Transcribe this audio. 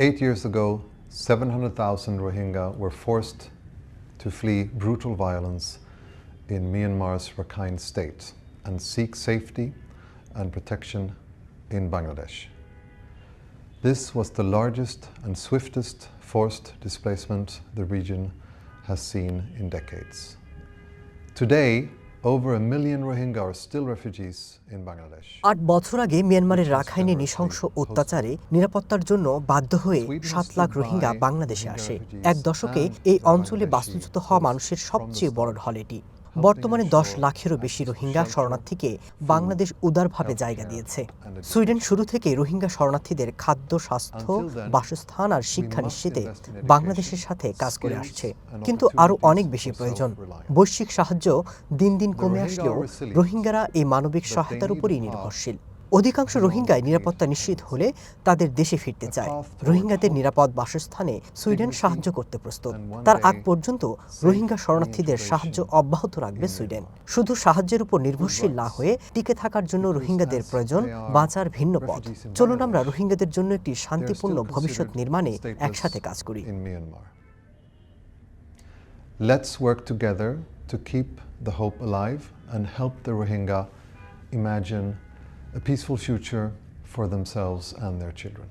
Eight years ago, 700,000 Rohingya were forced to flee brutal violence in Myanmar's Rakhine state and seek safety and protection in Bangladesh. This was the largest and swiftest forced displacement the region has seen in decades. Today, over a million Rohingya are still refugees in Bangladesh. আট বছর আগে মিয়ানমারের রাখাইনে নৃশংস অত্যাচারে নিরাপত্তার জন্য বাধ্য হয়ে সাত লাখ রোহিঙ্গা বাংলাদেশে আসে। এক দশকে এই অঞ্চলে বাস্তুচ্যুত হওয়া মানুষের সবচেয়ে বড় ঢল এটি। বর্তমানে দশ লাখেরও বেশি রোহিঙ্গা শরণার্থীকে বাংলাদেশ উদারভাবে জায়গা দিয়েছে। সুইডেন শুরু থেকে রোহিঙ্গা শরণার্থীদের খাদ্য, স্বাস্থ্য, বাসস্থান আর শিক্ষা নিশ্চিতে বাংলাদেশের সাথে কাজ করে আসছে। কিন্তু আরও অনেক বেশি প্রয়োজন। বৈশ্বিক সাহায্য দিন দিন কমে আসলেও রোহিঙ্গারা এই মানবিক সহায়তার উপরই নির্ভরশীল। অধিকাংশ রোহিঙ্গায় নিরাপত্তা নিশ্চিত হলে তাদের দেশে ফিরতে চায়। রোহিঙ্গাদের নিরাপদ বাসস্থানে সুইডেন সাহায্য করতে প্রস্তুত। তার আগ পর্যন্ত রোহিঙ্গা শরণার্থীদের সাহায্য অব্যাহত রাখবে সুইডেন। শুধু সাহায্যের উপর নির্ভরশীল না হয়ে টিকে থাকার জন্য রোহিঙ্গাদের প্রয়োজন বাঁচার ভিন্ন পথ। চলুন আমরা রোহিঙ্গাদের জন্য একটি শান্তিপূর্ণ ভবিষ্যৎ নির্মাণে একসাথে কাজ করি. Let's work together to keep the hope alive and help the Rohingya imagine a peaceful future for themselves and their children.